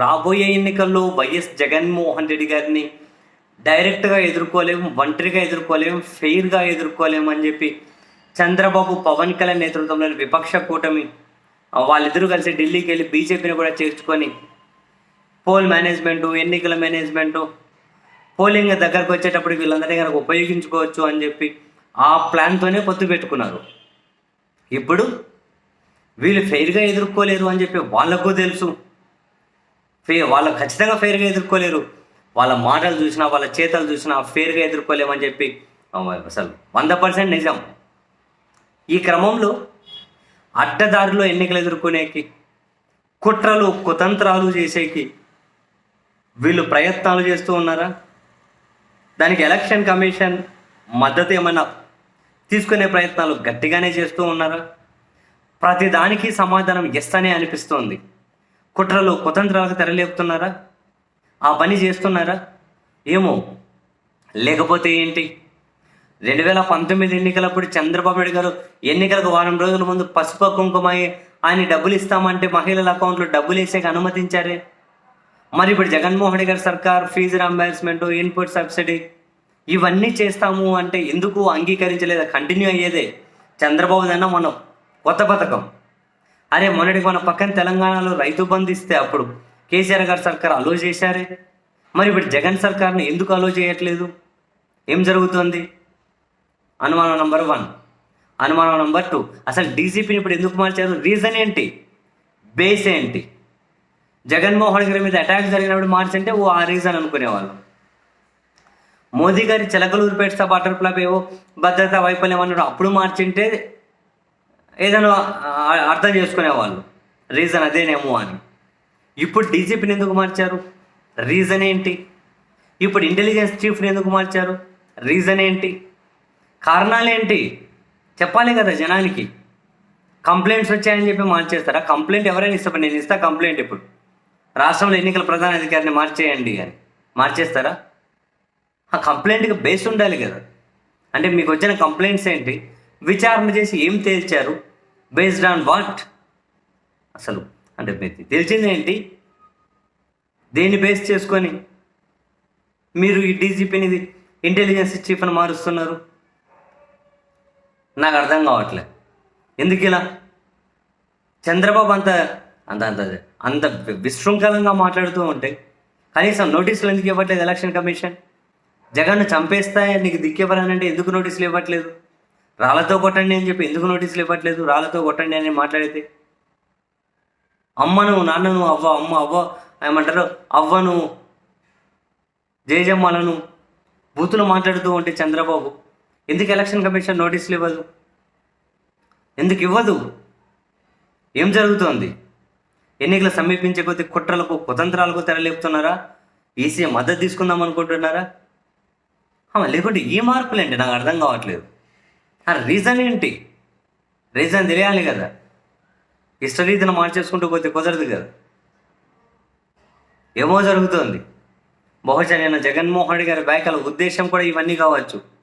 రాబోయే ఎన్నికల్లో వైఎస్ జగన్మోహన్ రెడ్డి గారిని డైరెక్ట్గా ఎదుర్కోలేము ఒంటరిగా ఎదుర్కోలేము ఫెయిర్గా ఎదుర్కోలేము అని చెప్పి చంద్రబాబు పవన్ కళ్యాణ్ నేతృత్వంలోని విపక్ష కూటమి వాళ్ళిద్దరూ కలిసి ఢిల్లీకి వెళ్ళి బీజేపీని కూడా చేర్చుకొని పోల్ మేనేజ్మెంటు ఎన్నికల మేనేజ్మెంటు పోలింగ్ దగ్గరకు వచ్చేటప్పుడు వీళ్ళందరినీ కనుక ఉపయోగించుకోవచ్చు అని చెప్పి ఆ ప్లాన్తోనే పొత్తు పెట్టుకున్నారు. ఇప్పుడు వీళ్ళు ఫెయిర్గా ఎదుర్కోలేరు అని చెప్పి వాళ్ళకు తెలుసు. ఫే వాళ్ళు ఖచ్చితంగా ఫెయిర్గా ఎదుర్కోలేరు. వాళ్ళ మాటలు చూసినా వాళ్ళ చేతలు చూసినా ఫెయిర్గా ఎదుర్కోలేమని చెప్పి అసలు వంద పర్సెంట్ నిజం. ఈ క్రమంలో అడ్డదారిలో ఎన్నికలు ఎదుర్కొనేకి కుట్రలు కుతంత్రాలు చేసేకి వీళ్ళు ప్రయత్నాలు చేస్తూ ఉన్నారా? దానికి ఎలక్షన్ కమిషన్ మద్దతు ఏమైనా తీసుకునే ప్రయత్నాలు గట్టిగానే చేస్తూ ఉన్నారా? ప్రతిదానికి సమాధానం ఎస్ అనే అనిపిస్తోంది. కుట్రలు కుతంత్రాలకు తెరలేపుతున్నారా? ఆ పని చేస్తున్నారా? ఏమో. లేకపోతే ఏంటి? రెండు వేల పంతొమ్మిది ఎన్నికలప్పుడు చంద్రబాబు నాయుడు గారు ఎన్నికలకు వారం రోజుల ముందు పసుపు కుంకుమై ఆయన డబ్బులు ఇస్తామంటే మహిళల అకౌంట్లో డబ్బులు వేసేకి అనుమతించారే? మరి ఇప్పుడు జగన్మోహన్ రెడ్డి గారి సర్కార్ ఫీజు రంబర్స్మెంట్ ఇన్పుట్ సబ్సిడీ ఇవన్నీ చేస్తాము అంటే ఎందుకు అంగీకరించలేదు? కంటిన్యూ అయ్యేదే. చంద్రబాబు దన్న మనం. కొత్త పథకం. అరే మొన్నటికి మన పక్కన తెలంగాణలో రైతు బంధు ఇస్తే అప్పుడు కేసీఆర్ గారు సర్కార్ అలో చేశారే? మరి ఇప్పుడు జగన్ సర్కార్ని ఎందుకు అలో చేయట్లేదు? ఏం జరుగుతుంది? అనుమానం నంబర్ వన్ అనుమానం నంబర్ టూ అసలు డీజీపీని ఇప్పుడు ఎందుకు మార్చారు? రీజన్ ఏంటి? బేస్ ఏంటి? జగన్మోహన్ గారి మీద అటాక్ జరిగినప్పుడు మార్చంటే ఓ ఆ రీజన్ అనుకునేవాళ్ళు. మోదీ గారి చిలకలూరుపేట వాటర్ క్లబ్ ఏవో భద్రతా వైఫల్యం అన్నాడు. అప్పుడు మార్చింటే ఏదైనా అర్థం అర్థం చేసుకునేవాళ్ళు. రీజన్ అదేనేమో అని. ఇప్పుడు డీజీపీని ఎందుకు మార్చారు? రీజన్ ఏంటి? ఇప్పుడు ఇంటెలిజెన్స్ చీఫ్ని ఎందుకు మార్చారు? రీజన్ ఏంటి? కారణాలేంటి చెప్పాలి కదా జనానికి. కంప్లైంట్స్ వచ్చాయని చెప్పి మార్చేస్తారా? కంప్లైంట్ ఎవరైనా ఇస్తా నేను ఇస్తా కంప్లైంట్ ఇప్పుడు. రాష్ట్రంలో ఎన్నికల ప్రధాన అధికారిని మార్చేయండి అని. మార్చేస్తారా? ఆ కంప్లైంట్కి బేస్ ఉండాలి కదా. అంటే మీకు వచ్చిన కంప్లైంట్స్ ఏంటి? విచారణ చేసి ఏం తేల్చారు? బేస్డ్ ఆన్ వాట్ అసలు అంటే మీరు తెలిసింది ఏంటి? దేన్ని బేస్ చేసుకొని మీరు ఈ డీజీపీని ఇంటెలిజెన్స్ చీఫ్ని మారుస్తున్నారు? నాకు అర్థం కావట్లే. ఎందుకు ఇలా? చంద్రబాబు అంత అంత అంత అంత విశృంఖలంగా మాట్లాడుతూ ఉంటే కనీసం నోటీసులు ఎందుకు ఇవ్వట్లేదు ఎలక్షన్ కమిషన్ జగన్ను చంపేస్తాయని నీకు దిక్కివ్వాలనంటే ఎందుకు నోటీసులు ఇవ్వట్లేదు? రాళ్ళతో కొట్టండి అని చెప్పి ఎందుకు నోటీసులు ఇవ్వట్లేదు? రాళ్ళతో కొట్టండి అని మాట్లాడితే. అమ్మను నాన్నను అవ్వ అమ్మ అవ్వ ఏమంటారు? అవ్వను జయజమ్మలను బూతులు మాట్లాడుతూ ఉంటే చంద్రబాబు ఎందుకు ఎలక్షన్ కమిషన్ నోటీసులు ఇవ్వదు? ఎందుకు ఇవ్వదు? ఏం జరుగుతోంది? ఎన్నికలు సమీపించే కొద్ది కుట్రలకు కుతంత్రాలకు తెరలేపుతున్నారా? ఈసీ మద్దతు తీసుకుందాం అనుకుంటున్నారా? లేకుంటే ఈ మార్పులేంటి? నాకు అర్థం కావట్లేదు. ఆ రీజన్ ఏంటి? రీజన్ తెలియాలి కదా. ఇష్టరీతిని మార్చేసుకుంటూ పోతే కుదరదు కదా. ఏమో జరుగుతోంది. బహుశా నేను జగన్మోహన్ రెడ్డి గారి వ్యాఖ్యల ఉద్దేశం కూడా ఇవన్నీ కావచ్చు.